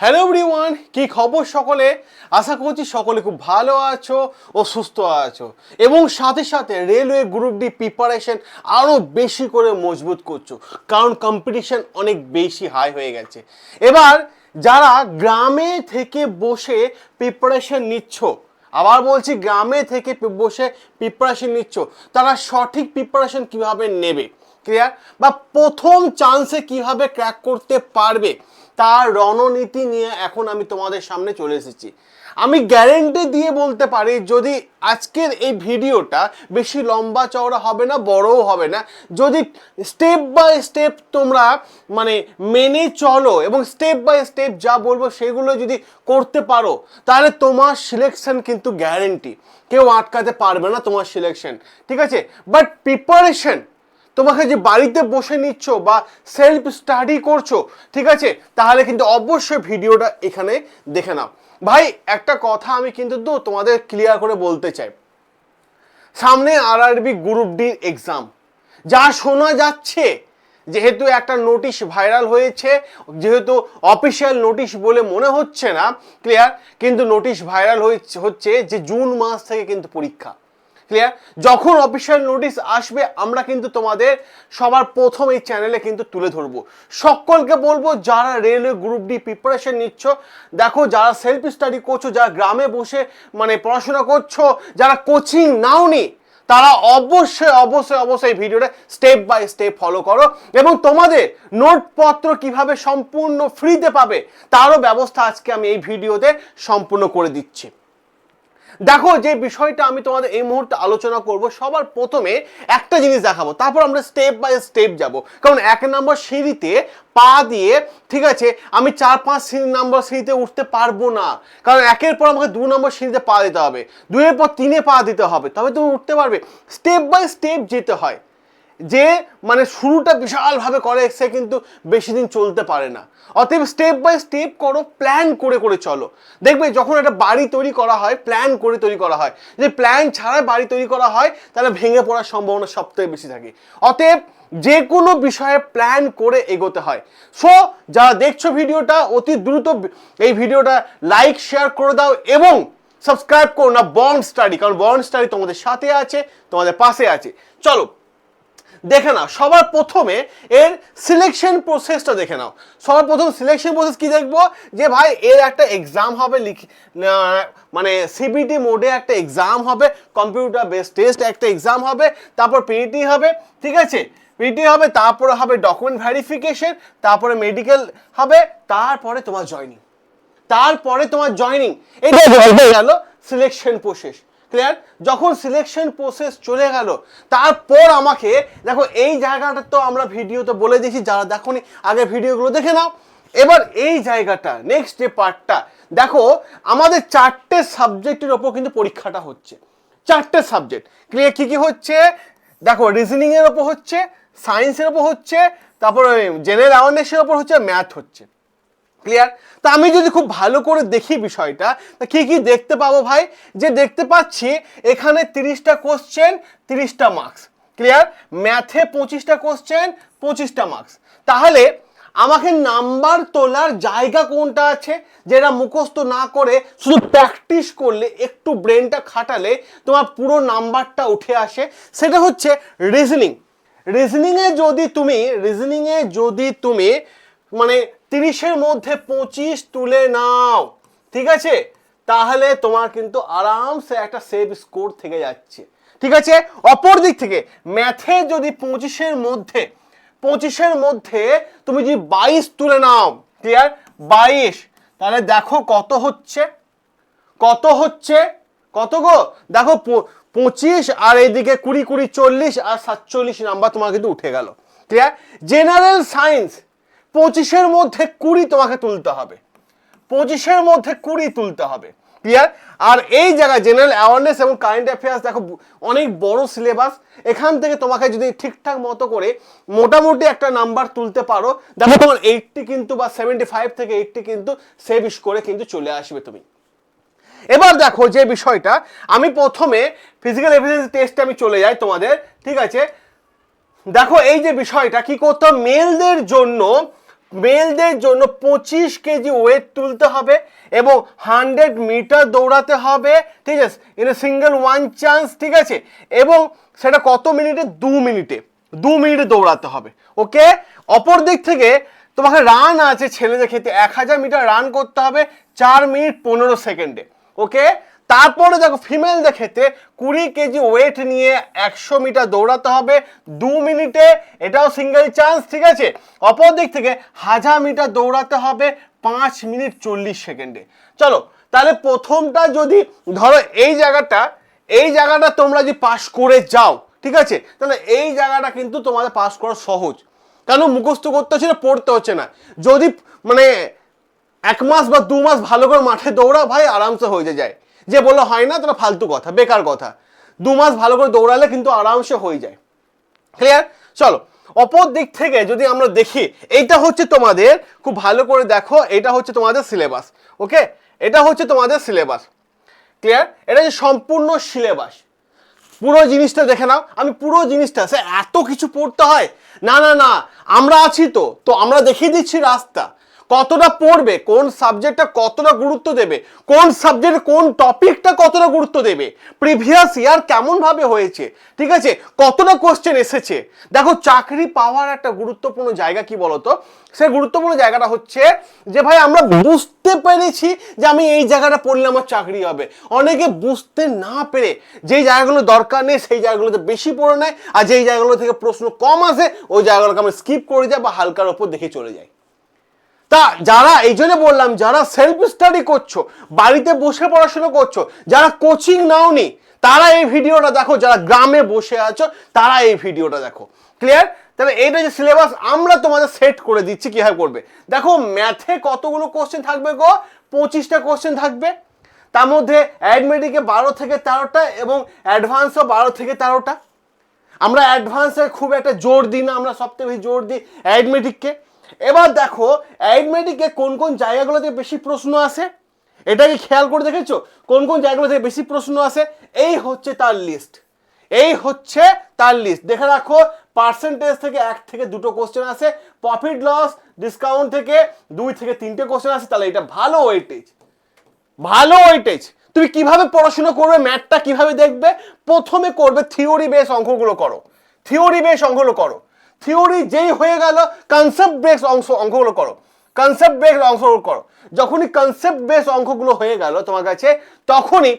Hello everyone কি খবর সকলে? আশা করছি সকলে খুব ভালো আছো ও সুস্থ আছো। এবং সাথে সাথে রেলওয়ে গ্রুপ ডি প্রিপারেশন আরও বেশি করে মজবুত করছ, কারণ কম্পিটিশন অনেক বেশি হাই হয়ে গেছে। এবার যারা গ্রামে থেকে বসে প্রিপারেশন নিচ্ছ, আবার বলছি গ্রামে থেকে বসে প্রিপারেশন নিচ্ছ, তারা সঠিক প্রিপারেশন কীভাবে নেবে? ক্লিয়ার বা প্রথম চান্সে কীভাবে ক্র্যাক করতে পারবে? তার রণনীতি নিয়ে এখন আমি তোমাদের সামনে চলে এসেছি। আমি গ্যারেন্টি দিয়ে বলতে পারি, যদি আজকের এই ভিডিওটা বেশি লম্বা চওড়া হবে না, বড়ও হবে না, যদি স্টেপ বাই স্টেপ তোমরা মানে মেনে চলো এবং স্টেপ বাই স্টেপ যা বলব সেগুলো যদি করতে পারো, তাহলে তোমার সিলেকশন কিন্তু গ্যারেন্টি কেউ আটকাতে পারবে না তোমার সিলেকশন ঠিক আছে? বাট প্রিপারেশন তোমাকে যে বাড়িতে বসে নিচ্ছ বা সেলফ স্টাডি করছ, ঠিক আছে? তাহলে কিন্তু অবশ্যই ভিডিওটা এখানে দেখে নাও। ভাই, একটা কথা আমি কিন্তু তো তোমাদের ক্লিয়ার করে বলতে চাই। সামনে আর আরবি গ্রুপ ডির এক্সাম যা শোনা যাচ্ছে, যেহেতু একটা নোটিশ ভাইরাল হয়েছে, যেহেতু অফিসিয়াল নোটিশ বলে মনে হচ্ছে না ক্লিয়ার কিন্তু নোটিশ ভাইরাল হচ্ছে যে জুন মাস থেকে কিন্তু পরীক্ষা। ক্লিয়ার যখন অফিসিয়াল নোটিশ আসবে, আমরা কিন্তু তোমাদের সবার প্রথম এই চ্যানেলে কিন্তু তুলে ধরবো। সকলকে বলব, যারা রেলওয়ে গ্রুপ ডি প্রিপারেশন নিচ্ছ, দেখো, যারা সেলফ স্টাডি করছ, যারা গ্রামে বসে মানে পড়াশোনা করছ, যারা কোচিং নাও নাওনি তারা অবশ্যই অবশ্যই অবশ্যই ভিডিওটা স্টেপ বাই স্টেপ ফলো করো এবং তোমাদের নোটপত্র কীভাবে সম্পূর্ণ ফ্রিতে পাবে, তারও ব্যবস্থা আজকে আমি এই ভিডিওতে সম্পূর্ণ করে দিচ্ছি। দেখো যে বিষয়টা আমি তোমাদের এই মুহূর্তে আলোচনা করব, সবার প্রথমে একটা জিনিস দেখাবো, তারপর আমরা স্টেপ বাই স্টেপ যাব। কারণ এক নম্বর সিঁড়িতে পা দিয়ে, ঠিক আছে, আমি চার পাঁচ নম্বর সিঁড়িতে উঠতে পারব না। কারণ একের পর আমাকে দু নম্বর সিঁড়িতে পা দিতে হবে দুয়ের পর তিনে পা দিতে হবে, তবে তুমি উঠতে পারবে। স্টেপ বাই স্টেপ যেতে হয়। যে মানে শুরুটা বিশালভাবে করে, সে কিন্তু বেশি দিন চলতে পারে না। অতএব স্টেপ বাই স্টেপ করো প্ল্যান করে করে চলো। দেখবে যখন একটা বাড়ি তৈরি করা হয় প্ল্যান করে তৈরি করা হয়, যে প্ল্যান ছাড়াই বাড়ি তৈরি করা হয়, তাহলে ভেঙে পড়ার সম্ভাবনা সবথেকে বেশি থাকে। অতএব যে কোনো বিষয়ে প্ল্যান করে এগোতে হয়। সো যারা দেখছ ভিডিওটা, অতি দ্রুত এই ভিডিওটা লাইক শেয়ার করে দাও এবং সাবস্ক্রাইব করো। না বন্ড স্টাডি কারণ বন্ড স্টাডি তোমাদের সাথে আছে, তোমাদের পাশে আছে। চলো দেখে নাও। সবার প্রথমে এর সিলেকশন প্রসেসটা দেখে নাও। সবার প্রথম সিলেকশন প্রসেস কি দেখব? যে ভাই এর একটা এক্সাম হবে লিখি মানে সিবিটি মোডে একটা এক্সাম হবে কম্পিউটার বেস টেস্ট একটা এক্সাম হবে তারপর পিইটি হবে ঠিক আছে? পিইটি হবে তারপরে হবে ডকুমেন্ট ভ্যারিফিকেশন তারপরে মেডিকেল হবে তারপরে তোমার জয়নিং তারপরে তোমার জয়নিং এটা গেল সিলেকশন প্রসেস ক্লিয়ার যখন সিলেকশন প্রসেস চলে গেল, তারপর আমাকে, দেখো এই জায়গাটা তো আমরা ভিডিওতে বলে দিয়েছি, যারা দেখোনি, আগে ভিডিওগুলো দেখে নাও। এবার এই জায়গাটা নেক্সট যে পার্টটা দেখো, আমাদের চারটে সাবজেক্টের ওপর কিন্তু পরীক্ষাটা হচ্ছে। চারটে সাবজেক্ট ক্লিয়ার কী কী হচ্ছে? দেখো রিজনিংয়ের ওপর হচ্ছে সায়েন্সের ওপর হচ্ছে, তারপরে জেনারেল অ্যাওয়ারনেসের ওপর হচ্ছে ম্যাথ হচ্ছে। ক্লিয়ার তা আমি যদি খুব ভালো করে দেখি বিষয়টা, তা কি কি দেখতে পাবো ভাই? যে দেখতে পাচ্ছি এখানে তিরিশটা কোশ্চেন তিরিশটা মার্কস ক্লিয়ার ম্যাথে পঁচিশটা কোশ্চেন পঁচিশটা মার্কস তাহলে আমাকে নাম্বার তোলার জায়গা কোনটা আছে? যেটা মুখস্থ না করে শুধু প্র্যাকটিস করলে, একটু ব্রেনটা খাটালে তোমার পুরো নাম্বারটা উঠে আসে। সেটা হচ্ছে রিজনিং রিজনিংয়ে যদি তুমি রিজনিংয়ে যদি তুমি মানে তিরিশের মধ্যে পঁচিশ তুলে নাও। ঠিক আছে? তাহলে তোমার কিন্তু আরামসে একটা সেভ স্কোর থেকে যাচ্ছে। ঠিক আছে? অপর দিক থেকে ম্যাথে যদি পঁচিশের মধ্যে পঁচিশের মধ্যে তুমি যদি বাইশ তুলে নাও ক্লিয়ার বাইশ। তাহলে দেখো কত হচ্ছে? কত হচ্ছে? কত গো? দেখো পঁচিশ আর এইদিকে কুড়ি কুড়ি, চল্লিশ আর সাতচল্লিশ নাম্বার তোমার কিন্তু উঠে গেল। ক্লিয়ার জেনারেল সায়েন্স পঁচিশের মধ্যে কুড়ি তোমাকে তুলতে হবে। পঁচিশের মধ্যে কুড়ি তুলতে হবে। ক্লিয়ার আর এই জায়গায় জেনারেল অ্যাওয়ারনেস এবং কারেন্ট অ্যাফেয়ার্স দেখো, অনেক বড় সিলেবাস এখান থেকে তোমাকে যদি ঠিকঠাক মতো করে মোটামুটি একটা নাম্বার তুলতে পারো, দেখো তোমার এইটটি কিন্তু বা সেভেন্টি ফাইভ থেকে এইটটি কিন্তু সেভ করে কিন্তু চলে আসবে তুমি। এবার দেখো যে বিষয়টা, আমি প্রথমে ফিজিক্যাল এফিসিয়েন্সি টেস্টে আমি চলে যাই তোমাদের, ঠিক আছে? দেখো, এই যে বিষয়টা, কি করতে মেলদের জন্য মেলদের জন্য পঁচিশ কেজি ওয়েট তুলতে হবে এবং হান্ড্রেড মিটার দৌড়াতে হবে, ঠিক আছে? In a single one chance ঠিক আছে? এবং সেটা কত মিনিটে? দু মিনিটে। দু মিনিটে দৌড়াতে হবে। ওকে? অপর দিক থেকে তোমাকে রান আছে ছেলেদের ক্ষেত্রে। এক হাজার মিটার রান করতে হবে, চার মিনিট পনেরো সেকেন্ডে। ওকে? তারপরে দেখো ফিমেলদের ক্ষেত্রে কুড়ি কেজি ওয়েট নিয়ে একশো মিটার দৌড়াতে হবে, দু মিনিটে, এটাও সিঙ্গেল চান্স ঠিক আছে? অপর দিক থেকে হাজার মিটার দৌড়াতে হবে পাঁচ মিনিট চল্লিশ সেকেন্ডে। চলো, তাহলে প্রথমটা যদি ধরো এই জায়গাটা এই জায়গাটা তোমরা যদি পাস করে যাও, ঠিক আছে? তাহলে এই জায়গাটা কিন্তু তোমাদের পাস করা সহজ। কেন? মুখস্থ করতে হচ্ছে না, পড়তে হচ্ছে না। যদি মানে এক মাস বা দু মাস ভালো করে মাঠে দৌড়া ভাই, আরামসে হয়ে যায়। যে বলল, হয় না তাহলে ফালতু কথা, বেকার কথা। দু মাস ভালো করে দৌড়ালে কিন্তু আরামসে হয়ে যায়। ক্লিয়ার চলো, অপর দিক থেকে যদি আমরা দেখি, এইটা হচ্ছে তোমাদের, খুব ভালো করে দেখো এটা হচ্ছে তোমাদের সিলেবাস ওকে এটা হচ্ছে তোমাদের সিলেবাস ক্লিয়ার এটা হচ্ছে সম্পূর্ণ সিলেবাস পুরো জিনিসটা দেখে নাও, আমি পুরো জিনিসটা, সে এত কিছু পড়তে হয়। না না না, আমরা আছি তো তো আমরা দেখিয়ে দিচ্ছি রাস্তা। কতটা পড়বে, কোন সাবজেক্টটা কতটা গুরুত্ব দেবে, কোন সাবজেক্ট কোন টপিকটা কতটা গুরুত্ব দেবে প্রিভিয়াস ইয়ার কেমন ভাবে হয়েছে, ঠিক আছে? কতটা কোশ্চেন এসেছে? দেখো, চাকরি পাওয়ার একটা গুরুত্বপূর্ণ জায়গা কি বলতো? সে গুরুত্বপূর্ণ জায়গাটা হচ্ছে যে, ভাই, আমরা বুঝতে পেরেছি যে আমি এই জায়গাটা পড়লে আমার চাকরি হবে। অনেকে বুঝতে না পেরে যেই জায়গাগুলো দরকার নেই, সেই জায়গাগুলোতে বেশি পড়ে নেয়, আর যেই জায়গাগুলো থেকে প্রশ্ন কম আসে, ওই জায়গাগুলোকে আমরা স্কিপ করে যাই বা হালকার ওপর দেখে চলে যাই। তা যারা, এই জন্য বললাম, যারা সেলফ স্টাডি করছ, বাড়িতে বসে পড়াশোনা করছ, যারা কোচিং নাওনি, তারা এই ভিডিওটা দেখো, যারা গ্রামে বসে আছো, তারা এই ভিডিওটা দেখো। ক্লিয়ার তাহলে এইটা যে সিলেবাস আমরা তোমাদের সেট করে দিচ্ছি, কীভাবে করবে? দেখো ম্যাথে কতগুলো কোশ্চেন থাকবে গো? পঁচিশটা কোশ্চেন থাকবে। তার মধ্যে অ্যাডমেটিকে বারো থেকে তেরোটা এবং অ্যাডভান্সও বারো থেকে তেরোটা। আমরা অ্যাডভান্সে খুব একটা জোর দিই না, আমরা সবথেকে বেশি জোর দিই অ্যাডমেটিককে এবার দেখো অ্যাডমেটিকে কোন কোন জায়গাগুলোতে বেশি প্রশ্ন আসে? এটাকে খেয়াল করে দেখেছ? কোন কোন জায়গাগুলো থেকে বেশি প্রশ্ন আসে? এই হচ্ছে তার লিস্ট এই হচ্ছে তার লিস্ট দেখে রাখো পার্সেন্টেজ থেকে এক থেকে দুটো কোশ্চেন আসে প্রফিট লস ডিসকাউন্ট থেকে দুই থেকে তিনটে কোশ্চেন আসে, তাহলে এটা ভালো ওয়েটেজ ভালো ওয়েটেজ তুমি কীভাবে পড়াশোনা করবে ম্যাথটা কীভাবে দেখবে? প্রথমে করবে থিওরি বেস অঙ্কগুলো করো। থিওরি বেস অঙ্কগুলো করো। থিওরি যেই হয়ে গেল কনসেপ্ট বেস অংশ অঙ্কগুলো করো। কনসেপ্ট বেস অংশগুলো করো। যখনই কনসেপ্ট বেস অঙ্কগুলো হয়ে গেল তোমার কাছে, তখনই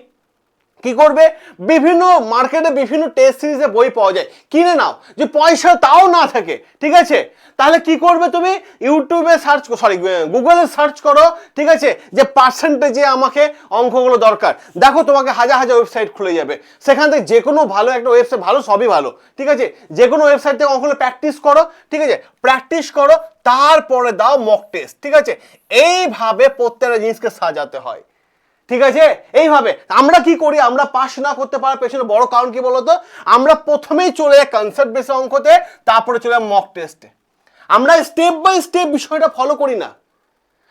কি করবে? বিভিন্ন মার্কেটে বিভিন্ন টেস্ট সিরিজে বই পাওয়া যায়। কিনে নাও। যে পয়সা তাও না থাকে। ঠিক আছে? তাহলে কি করবে তুমি? ইউটিউবে সার্চ সরি গুগলে সার্চ করো। ঠিক আছে? যে পার্সেন্টেজে আমাকে অঙ্কগুলো দরকার। দেখো তোমাকে হাজার হাজার ওয়েবসাইট খুলে যাবে। সেখান থেকে যে কোনো ভালো একটা ওয়েবসাইট ভালো সবই ভালো। ঠিক আছে? যে কোনো ওয়েবসাইট থেকে অঙ্কগুলো প্র্যাকটিস করো। ঠিক আছে? প্র্যাকটিস করো। তারপরে দাও মক টেস্ট ঠিক আছে? এইভাবে প্রত্যেকটা জিনিসকে সাজাতে হয়। ঠিক আছে? এইভাবে। আমরা কি করি? আমরা পাস না করতে পারার পেছনে বড় কারণ কি বলতো? আমরা প্রথমেই চলে যাই কনসেপ্ট বেসে অঙ্কতে, তারপরে চলে যাই মক টেস্টে আমরা স্টেপ বাই স্টেপ বিষয়টা ফলো করি না।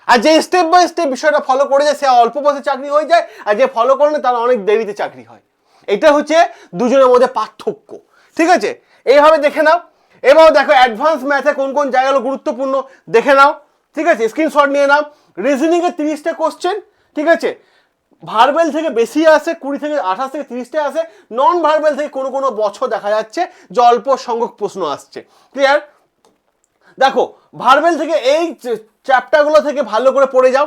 আর যে স্টেপ বাই স্টেপ বিষয়টা ফলো করে যায়, সে অল্প বয়সে চাকরি হয়ে যায়, আর যে ফলো করে না, তার অনেক দেরিতে চাকরি হয়। এটা হচ্ছে দুজনের মধ্যে পার্থক্য। ঠিক আছে? এইভাবে দেখে নাও। এবার দেখো অ্যাডভান্স ম্যাথে কোন কোন জায়গাগুলো গুরুত্বপূর্ণ? দেখে নাও। ঠিক আছে? স্ক্রিনশট নিয়ে নাও। রিজনিংয়ে তিরিশটা কোশ্চেন ঠিক আছে? ভার্বেল থেকে বেশি আসে, কুড়ি থেকে আঠাশ থেকে তিরিশটা আসে। নন ভার্বেল থেকে কোনো কোনো বছর দেখা যাচ্ছে, যে অল্প সংখ্যক প্রশ্ন আসছে। ক্লিয়ার দেখো ভার্বেল থেকে এই চ্যাপ্টারগুলো থেকে ভালো করে পড়ে যাও।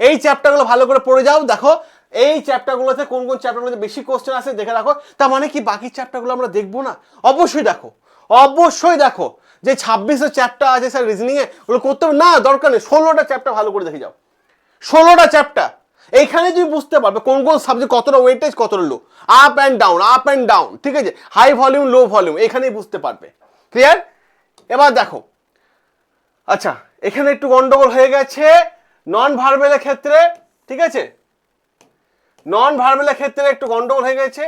এই চ্যাপ্টারগুলো ভালো করে পড়ে যাও, দেখো। এই চ্যাপ্টারগুলোতে কোন কোন চ্যাপ্টারগুলোতে বেশি কোশ্চেন আসে, দেখে রাখো। তার মানে কি, বাকি চ্যাপ্টারগুলো আমরা দেখব না? অবশ্যই দেখো অবশ্যই দেখো। যে ছাব্বিশের চ্যাপ্টার আছে স্যার রিজনিংয়ে ওগুলো করতে হবে? না, দরকার নেই। ষোলোটা চ্যাপ্টার ভালো করে দেখে যাও। ষোলোটা চ্যাপ্টার এইখানে তুমি বুঝতে পারবে কোন কোন সাবজেক্ট কতটা ওয়েটেজ কতটা low up and down up and down ঠিক আছে? হাই ভলিউম লো ভলিউম এখানেই বুঝতে পারবে। ক্লিয়ার এবার দেখো। আচ্ছা এখানে একটু গন্ডগোল হয়ে গেছে নন ভার্বেলের ক্ষেত্রে, ঠিক আছে? নন ভার্বেলের ক্ষেত্রে একটু গন্ডগোল হয়ে গেছে।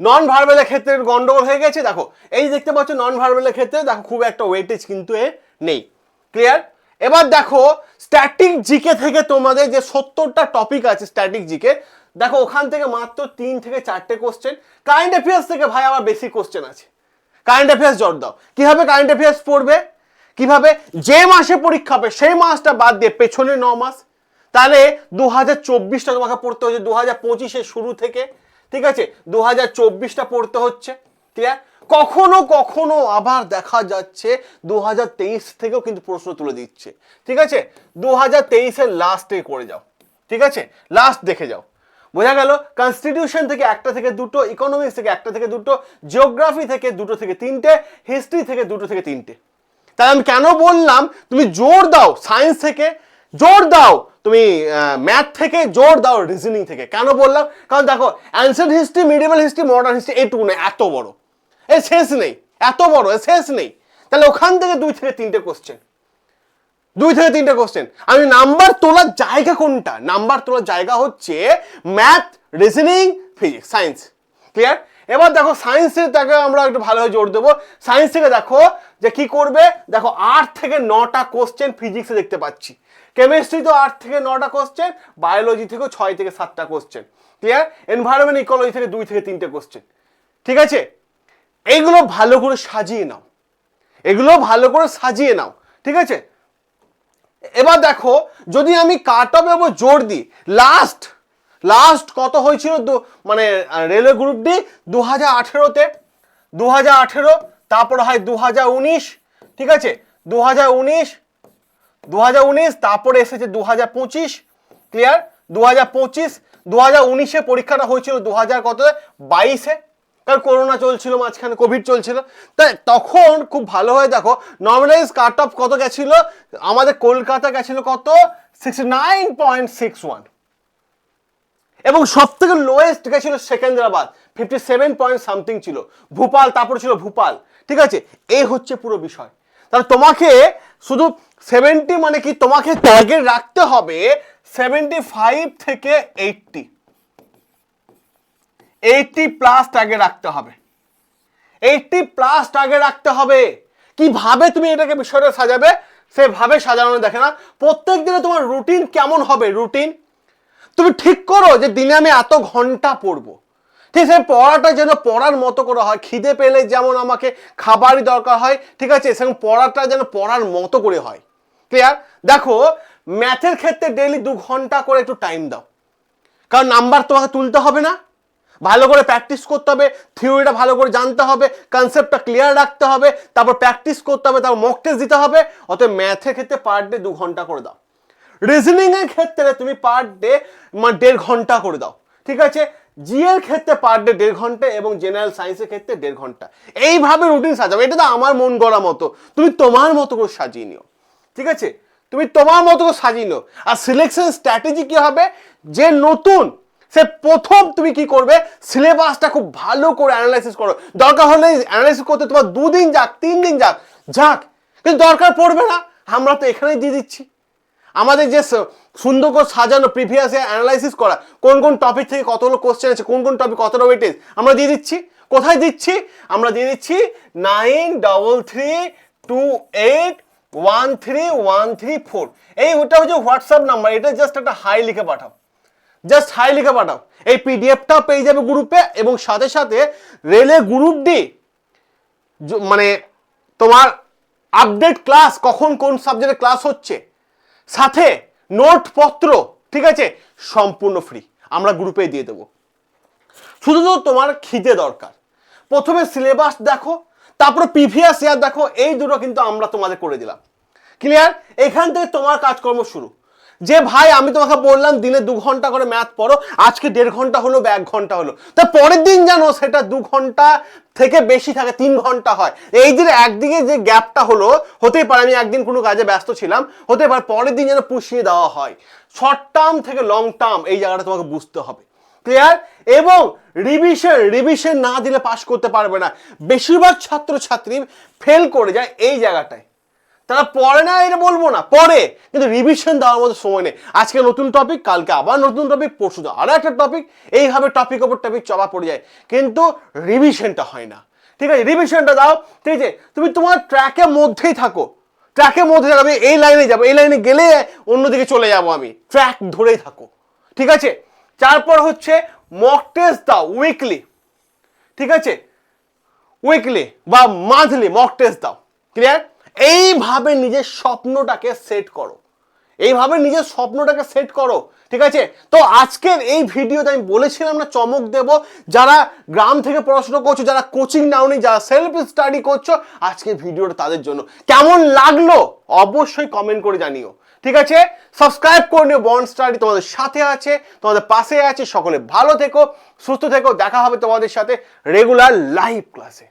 নন ভার্বেলের ক্ষেত্রে গন্ডগোল হয়ে গেছে, দেখো, এই দেখতে পাচ্ছ নন ভার্বেলের ক্ষেত্রে, দেখো, খুব একটা ওয়েটেজ কিন্তু এ নেই। ক্লিয়ার এবার দেখো স্ট্যাটিক জিকে থেকে তোমাদের যে সত্তরটা টপিক আছে স্ট্যাটিক জিকে দেখো, ওখান থেকে মাত্র তিন থেকে চারটে কোশ্চেন কারেন্ট অ্যাফেয়ার্স থেকে ভাই আবার বেশি কোশ্চেন আছে। কারেন্ট অ্যাফেয়ার্স জট দাও। কীভাবে কারেন্ট অ্যাফেয়ার্স পড়বে? কীভাবে? যে মাসে পরীক্ষা হবে, সেই মাসটা বাদ দিয়ে পেছনে ন মাস। তাহলে দু হাজার চব্বিশটা তোমাকে পড়তে হয়েছে দু হাজার পঁচিশের শুরু থেকে। ঠিক আছে দু হাজার চব্বিশটা পড়তে হচ্ছে ক্লিয়ার কখনো কখনো আবার দেখা যাচ্ছে দু হাজার তেইশ থেকেও কিন্তু প্রশ্ন তুলে দিচ্ছে। ঠিক আছে দু হাজার তেইশের লাস্টে করে যাও। ঠিক আছে লাস্ট দেখে যাও। বোঝা গেল কনস্টিটিউশন থেকে একটা থেকে দুটো ইকোনমিক্স থেকে একটা থেকে দুটো জিওগ্রাফি থেকে দুটো থেকে তিনটে হিস্ট্রি থেকে দুটো থেকে তিনটে। তাই আমি কেন বললাম, তুমি জোর দাও সায়েন্স থেকে জোর দাও। তুমি ম্যাথ থেকে জোর দাও রিজনিং থেকে। কেন বললাম? কারণ দেখো ancient history medieval history modern history এইটুকু নয় এত বড়। এ শেষ নেই, এত বড়, এ শেষ নেই। তাহলে ওখান থেকে দুই থেকে তিনটে কোশ্চেন দুই থেকে তিনটে কোশ্চেন আমি নাম্বার তোলার জায়গা কোনটা? নাম্বার তোলার জায়গা হচ্ছে math reasoning physics science clear এবার দেখো সায়েন্সের তাকে আমরা একটু ভালোভাবে জোর দেবো। সায়েন্স থেকে দেখো যে কি করবে? দেখো, আট থেকে নটা কোশ্চেন ফিজিক্সে দেখতে পাচ্ছি। কেমিস্ট্রি তো আট থেকে নটা কোশ্চেন বায়োলজি থেকেও ছয় থেকে সাতটা কোশ্চেন ক্লিয়ার এনভায়রনমেন্ট ইকোলজি থেকে দুই থেকে তিনটে কোশ্চেন ঠিক আছে? এইগুলো ভালো করে সাজিয়ে নাও। এগুলো ভালো করে সাজিয়ে নাও। ঠিক আছে? এবার দেখো, যদি আমি কাট অফের উপর জোর দিই লাস্ট লাস্ট কত হয়েছিল মানে রেলওয়ে গ্রুপ ডি দু হাজার আঠেরোতে। দু হাজার আঠেরো, তারপর হয় দু হাজার উনিশ। ঠিক আছে? দু হাজার উনিশ দু হাজার উনিশ, তারপরে এসেছে দু হাজার পঁচিশ ক্লিয়ার দু হাজার পঁচিশ দু হাজার উনিশে পরীক্ষাটা হয়েছিল দু হাজার কত বাইশে। কারণ করোনা চলছিল, মাঝখানে কোভিড চলছিল। তাই তখন খুব ভালো হয়ে, দেখো নর্মালাইজ কাট অফ কত গেছিল? আমাদের কলকাতা গেছিল কত? Sixty nine point six one এবং সব থেকে লোয়েস্ট গেছিল Secunderabad fifty seven point something ছিল। ভূপাল, তারপর ছিল ভূপাল। ঠিক আছে? এই হচ্ছে পুরো বিষয়। তাহলে তোমাকে শুধু সেভেন্টি মানে কি তোমাকে টার্গেট রাখতে হবে সেভেন্টি ফাইভ থেকে এইটটি এইটটি প্লাস টার্গেট রাখতে হবে। এইটটি প্লাস টার্গেট রাখতে হবে। কীভাবে তুমি এটাকে বিষয়টা সাজাবে, সেভাবে সাজানো দেখে না। প্রত্যেক দিনে তোমার রুটিন কেমন হবে? রুটিন তুমি ঠিক করো যে দিনে আমি এত ঘণ্টা পড়ব। ঠিক আছে, পড়াটা যেন পড়ার মতো করে হয়। খিদে পেলে যেমন আমাকে খাবারই দরকার হয়, ঠিক আছে, সেরকম পড়াটা যেন পড়ার মতো করে হয়। ক্লিয়ার দেখো ম্যাথের ক্ষেত্রে ডেইলি দু ঘণ্টা করে একটু টাইম দাও। কারণ নাম্বার তোমাকে তুলতে হবে না। ভালো করে প্র্যাকটিস করতে হবে থিওরিটা ভালো করে জানতে হবে কনসেপ্টটা ক্লিয়ার রাখতে হবে, তারপর প্র্যাকটিস করতে হবে, তারপর মক টেস্ট দিতে হবে। অতএব ম্যাথের ক্ষেত্রে পার ডে দু ঘণ্টা করে দাও। রিজনিংয়ের ক্ষেত্রে তুমি পার ডে মানে দেড় ঘণ্টা করে দাও। ঠিক আছে? জি এর ক্ষেত্রে পার ডে দেড় ঘণ্টা এবং জেনারেল সায়েন্সের ক্ষেত্রে দেড় ঘণ্টা। এইভাবে রুটিন সাজাবে এটা তো আমার মন গড়া মতো। তুমি তোমার মতো করে সাজিয়ে নিও। ঠিক আছে? তুমি তোমার মতো করে সাজিয়ে নিও। আর সিলেকশন স্ট্র্যাটেজি কি হবে? যে নতুন, সে প্রথম তুমি কি করবে? সিলেবাসটা খুব ভালো করে অ্যানালাইসিস করো। দরকার হলে অ্যানালাইসিস করতে তোমার দুদিন যাক, তিন দিন যাক। যাক, কিন্তু দরকার পড়বে না। আমরা তো এখানেই দিয়ে দিচ্ছি। আমাদের যে সুন্দর করে সাজানো প্রিভিয়াসে অ্যানালাইসিস করা, কোন কোন টপিক থেকে কতগুলো কোশ্চেন আছে, কোন কোন টপিক কতটা ওয়েটেজ আমরা দিয়ে দিচ্ছি। কোথায় দিচ্ছি? আমরা দিয়ে দিচ্ছি nine double three two eight one three one three four এই ওটা হচ্ছে হোয়াটসঅ্যাপ নাম্বার এটা জাস্ট একটা হাই লিখে পাঠাও। জাস্ট হাই লিখে পাঠাও। এই পিডিএফটা পেয়ে যাবে গ্রুপে এবং সাথে সাথে রেলে গ্রুপ ডি মানে তোমার আপডেট ক্লাস কখন কোন সাবজেক্টে ক্লাস হচ্ছে। সাথে নোটপত্র, ঠিক আছে? সম্পূর্ণ ফ্রি আমরা গ্রুপে দিয়ে দেবো। শুধু তো তোমার খিদে দরকার। প্রথমে সিলেবাস দেখো, তারপরে প্রিভিয়াস ইয়ার দেখো, এই দুটো কিন্তু আমরা তোমাদের করে দিলাম। ক্লিয়ার এখান থেকে তোমার কাজকর্ম শুরু। যে ভাই, আমি তোমাকে বললাম দিনে দু ঘণ্টা করে ম্যাথ পড়ো, আজকে দেড় ঘণ্টা হলো বা এক ঘণ্টা হলো। তা পরের দিন জানো সেটা দু ঘণ্টা থেকে বেশি থাকে, তিন ঘণ্টা হয়। এই যে একদিকে যে গ্যাপটা হলো, হতেই পারে আমি একদিন কোনো কাজে ব্যস্ত ছিলাম হতে পারে পরের দিন যেন পুষিয়ে দেওয়া হয়। শর্ট টার্ম থেকে লং টার্ম এই জায়গাটা তোমাকে বুঝতে হবে। ক্লিয়ার এবং রিভিশন রিভিশন না দিলে পাশ করতে পারবে না। বেশিরভাগ ছাত্রছাত্রী ফেল করে যায় এই জায়গাটায়। তারা পড়ে না, এটা বলব না, পড়ে, কিন্তু রিভিশন দেওয়ার মতো সময় নেই। আজকে নতুন টপিক কালকে আবার নতুন টপিক পরশু আরও একটা টপিক এইভাবে টপিক ওপর টপিক চাপা পড়ে যায়। কিন্তু রিভিশনটা হয় না। ঠিক আছে রিভিশনটা দাও, ঠিক আছে, তুমি তোমার ট্র্যাকের মধ্যেই থাকো। ট্র্যাকের মধ্যে থাকো, আমি এই লাইনে যাব, এই লাইনে গেলে অন্যদিকে চলে যাব আমি। ট্র্যাক ধরেই থাকো। ঠিক আছে? তারপর হচ্ছে মক টেস্ট দাও উইকলি ঠিক আছে? উইকলি বা মান্থলি মক টেস্ট দাও। ক্লিয়ার এইভাবে নিজের স্বপ্নটাকে সেট করো। এইভাবে নিজের স্বপ্নটাকে সেট করো, ঠিক আছে? তো আজকের এই ভিডিওতে আমি বলেছিলাম না চমক দেব। যারা গ্রাম থেকে পড়াশোনা করছ, যারা কোচিং নাওনি যারা সেলফ স্টাডি করছ, আজকের ভিডিওটা তাদের জন্য। কেমন লাগল? অবশ্যই কমেন্ট করে জানিও, ঠিক আছে? সাবস্ক্রাইব করে নিও বন্ড স্টাডি তোমাদের সাথে আছে, তোমাদের পাশে আছে। সকলে ভালো থেকো, সুস্থ থেকো, দেখা হবে তোমাদের সাথে রেগুলার লাইভ ক্লাসে